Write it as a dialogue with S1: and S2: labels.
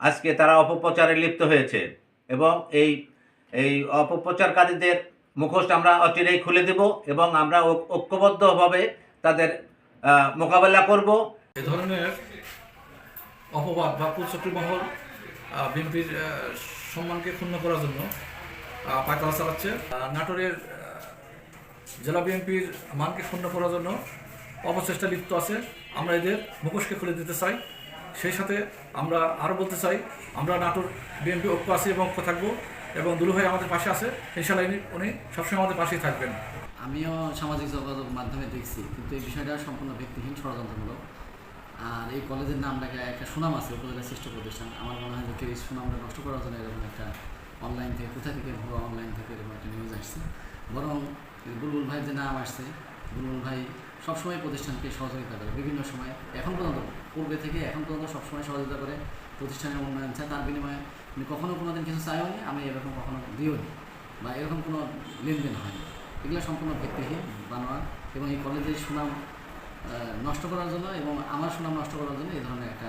S1: আজকে তারা অপপ্রচারে লিপ্ত হয়েছে এবং এই এই অপপ্রচারকারীদের মুখোশ আমরা অচিরেই খুলে দেব এবং আমরা ঐক্যবদ্ধভাবে তাদের মোকাবেলা করব।
S2: এ ধরনের অপবাদ বা কুচক্রী মহল বিএনপির সম্মানকে ক্ষুণ্ণ করার জন্য পায়তারা চালাচ্ছে। নাটোরের জেলা বিএনপির মানকে ক্ষুণ্ণ করার জন্য অপচেষ্টা লিপ্ত আছে। আমরা এদের মুখোশকে খুলে দিতে চাই। সেই সাথে আমরা আরও বলতে চাই, আমরা নাটোর বিএনপি ঐক্য আছি এবং ঐক্য থাকব এবং দুলু ভাই আমাদের পাশে আছে ইনশাল্লাহ ইনি- উনি সবসময় আমাদের পাশেই থাকবেন।
S3: আমিও সামাজিক যোগাযোগ মাধ্যমে দেখছি, কিন্তু এই বিষয়টা সম্পূর্ণ ব্যক্তিহীন, ষড়যন্ত্রমূলক। আর এই কলেজের নাম নামটাকে একটা সুনাম আছে, উপজেলা শ্রেষ্ঠ প্রতিষ্ঠান। আমার মনে হয় যে কেউ সুনামটা নষ্ট করার জন্য এরকম একটা অনলাইন থেকে, কোথা থেকে ভুয়া অনলাইন থেকে এরকম একটা নিউজ আসছে। বরং বুলবুল ভাইয়ের যে নাম আসছে বুলবুল ভাই সবসময় প্রতিষ্ঠানকে সহযোগিতা করে, বিভিন্ন সময়। এখন পর্যন্ত, পূর্বে থেকে এখন পর্যন্ত সবসময় সহযোগিতা করে প্রতিষ্ঠানের উন্নয়ন চায়। তার বিনিময়ে উনি কখনও কোনো দিন কিছু চাইও নি, আমি এরকম কখনো দিও নি বা এরকম কোনো লেনদেন হয়নি এগুলো সম্পূর্ণ ভিত্তিহীন বানোয়ার এবং এই কলেজের সুনাম নষ্ট করার জন্য এবং আমার সুনাম নষ্ট করার জন্য এই ধরনের একটা